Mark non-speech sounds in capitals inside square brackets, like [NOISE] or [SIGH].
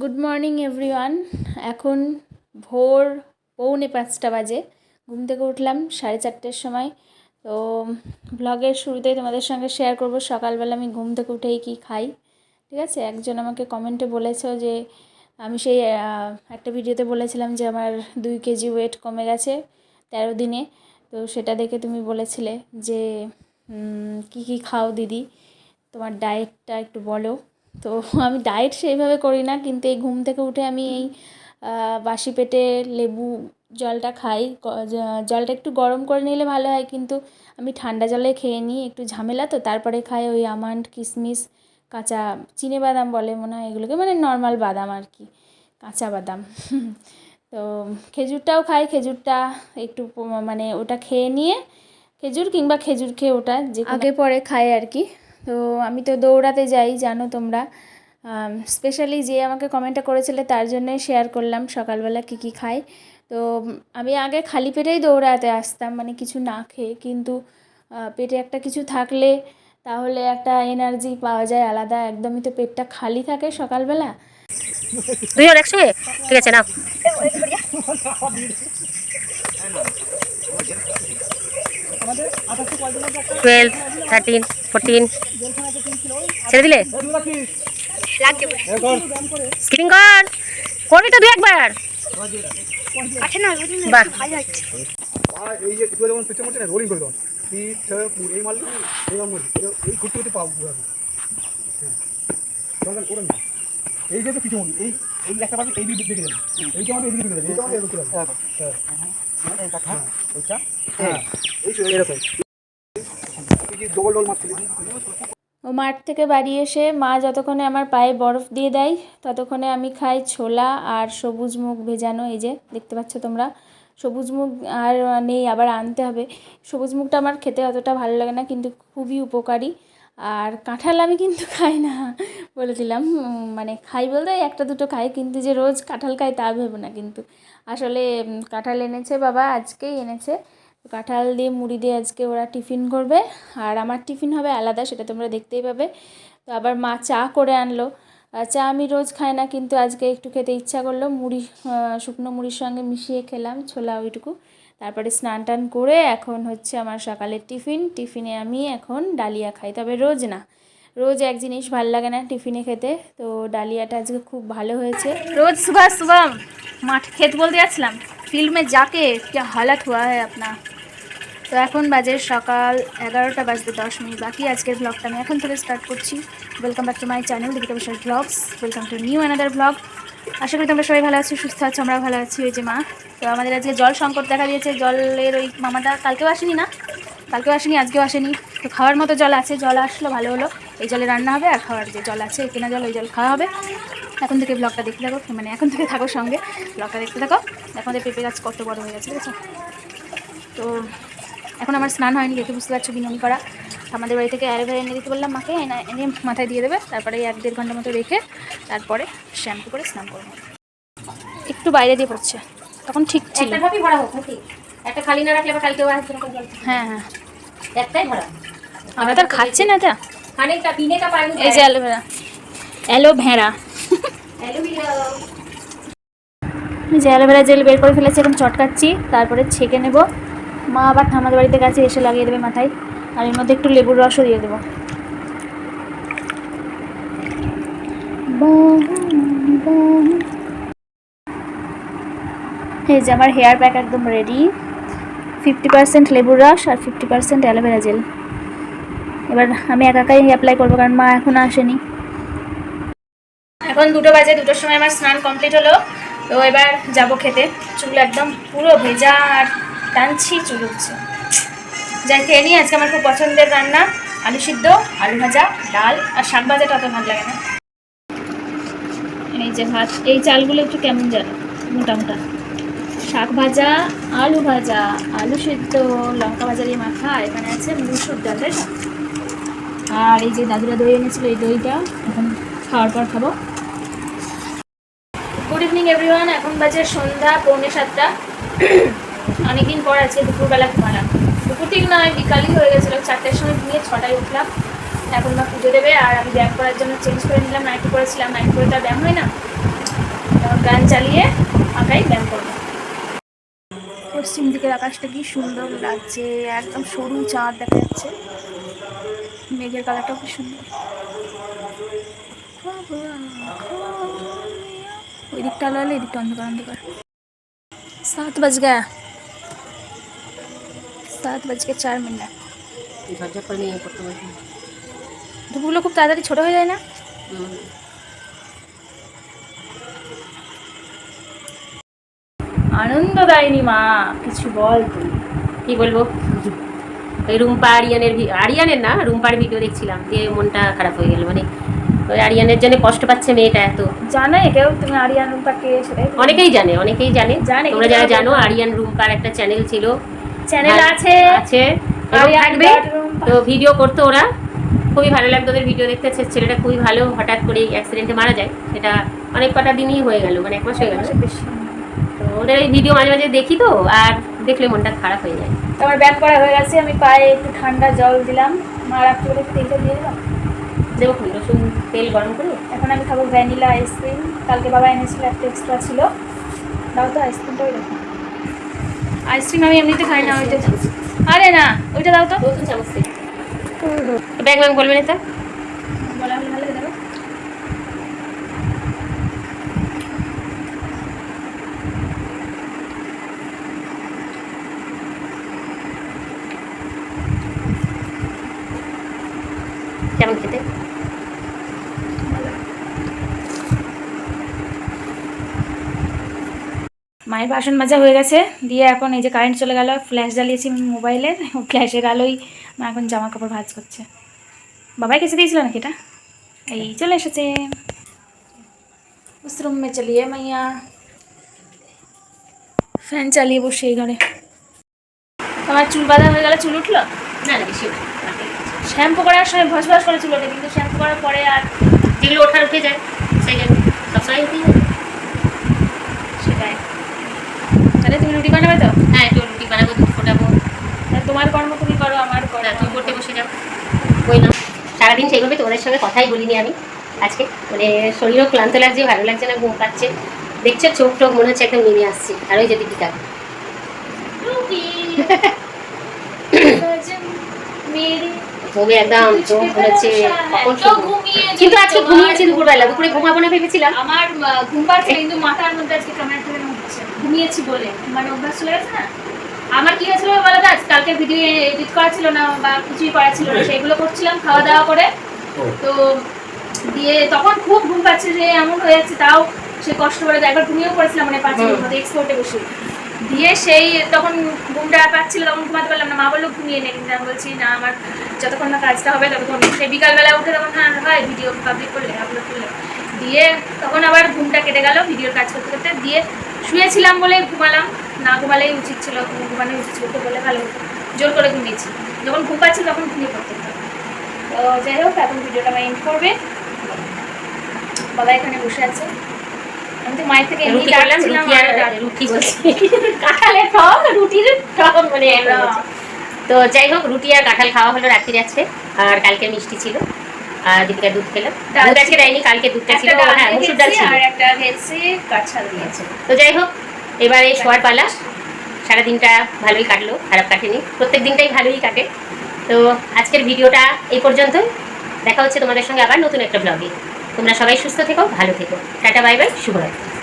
Good morning everyone এখন ভোর পৌনে পাঁচটা বাজে। ঘুম থেকে উঠলাম সাড়ে চারটের সময়। তো ব্লগের শুরুতেই তোমাদের সঙ্গে শেয়ার করব। সকালবেলা আমি ঘুম থেকে উঠেই কী খাই, ঠিক আছে? একজন আমাকে কমেন্টে বলেছ যে, আমি সেই একটা ভিডিওতে বলেছিলাম যে, আমার দুই কেজি ওয়েট কমে গেছে তেরো দিনে। তো সেটা দেখে তুমি বলেছিলে যে কী কী খাও দিদি? তোমার ডায়েটটা একটু বলো। তো আমি ডায়েট সেইভাবে করি না, কিন্তু এই ঘুম থেকে উঠে আমি এই বাসি পেটে লেবু জলটা খাই। জলটা একটু গরম করে নিলে ভালো হয়, কিন্তু আমি ঠান্ডা জলে খেয়ে নিই, একটু ঝামেলা তো। তারপরে খাই ওই আমন্ড কিশমিশ কাঁচা চিনে বাদাম বলে মনে হয় এগুলোকে মানে নর্মাল বাদাম আর কি, কাঁচা বাদাম। [LAUGHS] তো খেজুরটাও খাই, খেজুরটা একটু মানে ওটা খেয়ে নিয়ে, খেজুর কিংবা খেজুর খেয়ে ওটা যে আগে পরে খাই আর কি। তো আমি তো দৌড়াতে যাই জানো তোমরা। স্পেশালি যে আমাকে কমেন্টটা করেছিলে তার জন্যই শেয়ার করলাম সকালবেলা কী কী খাই তো আমি আগে খালি পেটেই দৌড়াতে আসতাম মানে কিছু না খেয়ে। কিন্তু পেটে একটা কিছু থাকলে তাহলে একটা এনার্জি পাওয়া যায় আলাদা। একদমই তো পেটটা খালি থাকে সকালবেলা। দুইজন একসঙ্গে? ঠিক আছে নাও। [LAUGHS] [LAUGHS] টুয়েলভ থার্টিন ফোরটিন ছেড়ে দিলে? স্কিপিং কর করবি তো দু একবার। বাহ। আর এই যে তুই যেমন পিছিয়ে মারছে না রোলিং করে দাও। পিঠ এই মারলি এই- ঘুরতে ঘুরতে পাবো না। এই যে পিছু এই এই একটা পাবি এই দিকে দেখে যাবে। এইটা আমাদের এদিকে দেখে যাবে এইটা আমাদের এদিকে দেখে ও মাঠ থেকে বাড়ি এসে মা যতক্ষণে আমার পায়ে বরফ দিয়ে দেয় ততক্ষণে আমি খাই ছোলা আর সবুজ মুখ ভেজানো এই যে দেখতে পাচ্ছ তোমরা। সবুজ মুগ আর নেই আবার আনতে হবে। সবুজ মুখটা আমার খেতে অতটা ভালো লাগে না কিন্তু খুবই উপকারী। আর কাঁঠাল আমি কিন্তু [LAUGHS] খাই না। বলে দিলাম মানে খাই বলতে একটা দুটো খাই, কিন্তু যে রোজ কাঁঠাল খাই তা ভেবো না কিন্তু। আসলে কাঁঠাল এনেছে বাবা, আজকেই এনেছে। কাঁঠাল দিয়ে, মুড়ি দিয়ে আজকে ওরা টিফিন করবে। আর আমার টিফিন হবে আলাদা, সেটা তোমরা দেখতেই পাবে। তো আবার মা চা করে আনলো। চা আমি রোজ খাই না, কিন্তু আজকে একটু খেতে ইচ্ছা করল। মুড়ি শুকনো মুড়ির সঙ্গে মিশিয়ে খেলাম, ছোলা ওইটুকু। তারপরে স্নান টান করে এখন হচ্ছে আমার সকালের টিফিন। টিফিনে আমি এখন ডালিয়া খাই, তবে রোজ না। রোজ এক জিনিস ভালো লাগে না টিফিনে খেতে, তো ডালিয়াটা আজকে খুব ভালো হয়েছে। রোজ সুবাহ সুবাহ মাঠ খেত বলতে যাচ্ছিলাম। ফিল্মে যাকে কে হালাত হওয়া হয় আপনার তো এখন বাজে সকাল এগারোটা বাজতে দশ মিনিট বাকি, আজকের ব্লগটা আমি এখন থেকে স্টার্ট করছি। Welcome back to my channel Dipika Biswas blogs welcome to new another blog আশা করি তোমরা সবাই ভালো আছো, সুস্থ আছো আমরা ভালো আছি, ওই যে মা। তো আমাদের আজকে জল সংকট দেখা দিয়েছে, জলের ওই মামাটা কালকেও আসেনি না? কালকেও আসেনি, আজকেও আসেনি। তো খাওয়ার মতো জল আছে, জল আসলো, ভালো হলো। এই জলে রান্না হবে আর খাওয়ার যে জল আছে, কেনা জল, ওই জল খাওয়া হবে। এখন থেকে ব্লগটা দেখতে থাকো মানে এখন থেকে থাকো সঙ্গে। ব্লগটা দেখতে থাকো। এখন পেঁপে গাছ কত বড় হয়ে গেছে, ঠিক আছে? তো এখন আমার স্নান হয়নি দেখে বুঝতে পারছ বিনুনি করা। আমাদের বাড়ি থেকে অ্যালোভেরা এনে দিতে বললাম মাকে এনে এনে মাথায় দিয়ে দেবে তারপরে এক দেড় ঘণ্টা মতো রেখে তারপরে শ্যাম্পু করে স্নান করব। একটু বাইরে দিয়ে পড়ছে তখন ঠিক ছিল। একটা খালি না রাখলে জল হ্যাঁ হ্যাঁ। একটাই ভরা। আমরা তো আর খাচ্ছি না এটা। এই যে অ্যালোভেরা। অ্যালোভেরা। এই যে অ্যালোভেরা জেল বের করে ফেলেছি এখন চটকাচ্ছি তারপরে ছেঁকে নেব। মা আবার ঠামাদের বাড়িতে গেছে, এসে লাগিয়ে দেবে মাথায়। আর এর মধ্যে একটু লেবুর রসও দিয়ে দেবো। এই যে আমার হেয়ার প্যাক একদম রেডি ফিফটি পার্সেন্ট লেবুর রস আর fifty percent aloe vera gel এবার আমি একা একাই অ্যাপ্লাই করব, কারণ মা এখনও আসেনি। এখন দুটো বাজে, দুটোর সময় আমার স্নান কমপ্লিট হলো। তো এবার যাব খেতে। চুল একদম পুরো ভেজা আর টানছি, চুল উঠছে। যাই, খেয়ে নিই আজকে আমার খুব পছন্দের রান্না, আলু সিদ্ধ, আলু ভাজা, ডাল আর শাক ভাজাটা অত ভালো লাগে না। এই যে ভাত, এই চালগুলো একটু কেমন যেন, মোটা মোটা। শাক ভাজা, আলু ভাজা, আলু সিদ্ধ, লঙ্কা ভাজা দিয়ে মাখা এখানে আছে মুসুর ডাল, তাই আর এই যে দাদুরা দই এনেছিল, এই দইটা এখন খাওয়ার পর খাব। গুড ইভিনিং এভরিওয়ান এখন বাজে সন্ধ্যা, পৌনে সাতটা। অনেকদিন পর আছে দুপুরবেলা ঘুমালাম। দুপুর ঠিক নয়, বিকালই হয়ে গেছিল। চারটের সময় ঘুমিয়ে ছটায় উঠলাম। এখন মা পুজো দেবে আর আমি ব্যায়াম করার জন্য চেঞ্জ করে নিলাম। নাইটি করেছিলাম নাইটি করে তার ব্যায়াম হয় না। গান চালিয়ে আঁকাই ব্যায়াম করব। পশ্চিম দিকের আকাশটা কি সুন্দর লাগছে। একদম সরু চাঁদ দেখা যাচ্ছে। মেঘের কালারটাও খুব সুন্দর। ওই দিকটা আলো আলো এদিকটা অন্ধকার অন্ধকার। সাত বাজ গয়া। সাত বাজ কে চার মিনিট। ঝরঝর করে নিয়ে করতে পারবি দুপুরগুলো খুব তাড়াতাড়ি ছোট হয়ে যায় না? আনন্দ দেয়নি মা কিছু বল তুই কি বলব? ওই রুম্পা আরিয়ানের ভি- আরিয়ানের না রুম্পার ভিডিও দেখছিলাম দিয়ে মনটা খারাপ হয়ে গেল মানে ওই আরিয়ানের জন্য কষ্ট পাচ্ছে মেয়েটা এত। জানে কেউ তুমি আরিয়ান রুম্পা কে অনেকেই জানে অনেকেই জানে। জানে, তোমরা যারা জানো। আরিয়ান রুম্পার একটা চ্যানেল ছিল চ্যানেল আছে। আছে। এবং থাকবে। তো ভিডিও করতো ওরা। খুবই ভালো লাগতো ওদের ভিডিও দেখতে। ছেলেটা খুবই ভালো। হঠাৎ করে অ্যাক্সিডেন্টে মারা যায়। সেটা অনেক কটা দিনই হয়ে গেল। মানে এক মাস হয়ে গেল। বেশি। তো ওদের এই ভিডিও মাঝে মাঝে দেখি তো আর দেখলে মনটা খারাপ হয়ে যায়। আমার ব্যায়াম করা হয়ে গেছে। আমি পায়ে একটু ঠান্ডা জল দিলাম। মা রাত্রে একটু তেলটা দিয়ে দিলাম। দেবো রসুন তেল গরম করে। এখন আমি খাব ভ্যানিলা আইসক্রিম কালকে বাবা এনেছিল একটা এক্সট্রা ছিল। দাও তো আইসক্রিমটা ওই দেখো আইসক্রিম আমি এমনিতে খাই না ওইটা আরে না ওইটা দাও তো। ব্যাগ ব্যাগ বলবেন এটা বলা মায়ের বাসন মাজা হয়ে গেছে। দিয়ে এখন এই যে কারেন্ট চলে গেল ফ্ল্যাশ জ্বালিয়েছি মোবাইলের ফ্ল্যাশের আলোই মা এখন জামা কাপড় ভাজ করছে। বাবাই কেসে দিয়েছিল নাকি এটা? এই চলে এসেছে। রুম চলিয়ে মাইয়া। ফ্যান চালিয়ে বসে এই ঘরে। তোমার চুল বাঁধা হয়ে গেলে, চুল উঠল? শ্যাম্পু করার সময় ভস ভস করে চুল ওঠে, কিন্তু শ্যাম্পু করার পরে আর যেগুলো ওঠার উঠে যায় জন্য সবসময় উঠে যায়। তাহলে তুমি রুটি বানাবে তো? হ্যাঁ একটু রুটি বানাবো দুধ ফোটাবো। তোমার কর্ম তুমি করো আমার করো না তুমি পড়তে বসে যাও। ওই না সারাদিন সেইভাবে তোমাদের সঙ্গে কথাই বলিনি আমি আজকে। মানে শরীরও ক্লান্ত লাগছে ভালো লাগছে না ঘুম পাচ্ছে। দেখছ চোখ টোক মনে হচ্ছে একদম নেমে আসছে। আর ওই যে দীপিকা। ঘুমে একদম চোখ হচ্ছে কিন্তু আজকে ঘুমিয়েছি দুপুরবেলা দুপুরে ঘুমাবো না ভেবেছিলাম। আমার ঘুম পাচ্ছে কিন্তু মাথার মধ্যে আজকে হচ্ছে ঘুমিয়েছি বলে। মানে অভ্যাস চলে গেছে না? আমার কি হয়েছিল বলো তো? কালকে ভিডিও এডিট করা ছিল না বা কিছুই করা ছিল না সেগুলো করছিলাম খাওয়া দাওয়া করে। তো দিয়ে তখন খুব ঘুম পাচ্ছে যে এমন হয়ে যাচ্ছে তাও সে কষ্ট করে একবার ঘুমিয়েও পড়েছিলাম মানে পাঁচ মিনিট মতো এক্সপোর্টে বসে। দিয়ে সেই তখন ঘুমটা পাচ্ছিল তখন ঘুমাতে পারলাম না। মা বলল ঘুমিয়ে নে। কিন্তু আমি বলছি না আমার যতক্ষণ না কাজটা হবে ততক্ষণ। সেই বিকালবেলা উঠে তখন হ্যাঁ হয় ভিডিও পাবলিক করলে আপলোড করলে। দিয়ে তখন আবার ঘুমটা কেটে গেল ভিডিওর কাজ করতে করতে দিয়ে শুয়েছিলাম বলে ঘুমালাম। না ঘুমালেই উচিত ছিল ঘুমানোই উচিত ছিল বলে ভালো জোর করে ঘুমিয়েছি। যখন ঘুম পাচ্ছিল তখন ঘুমিয়ে পড়তে। তো যাই হোক এখন ভিডিওটা আমার এন্ড করবে। বাবা এখানে বসে আছে। আমি তো মায়ের থেকে এমনি ডাকছিলাম রুটি আর আর ডাক- রুটি বলছি। কাঁঠালের টক রুটির টক মানে তো যাই হোক রুটি আর কাঁঠাল খাওয়া হলো রাত্রি আছে আর কালকে মিষ্টি ছিল। আর দীপিকা দুধ ডাল দুধ আজকে দেয়নি কালকে দুধটা ছিল হ্যাঁ মুসুর ডাল ছিল। আর একটা ভেজে দিয়েছে। তো যাই হোক এবারে শোয়ার পালা। সারাদিনটা ভালোই কাটলো খারাপ কাটেনি। প্রত্যেক দিনটাই ভালোই কাটে। তো আজকের ভিডিওটা এই পর্যন্ত দেখা হচ্ছে তোমাদের সঙ্গে আবার নতুন একটা ব্লগে তোমরা সবাই সুস্থ থেকো ভালো থেকো। টাটা বাই বাই শুভরাত্রি।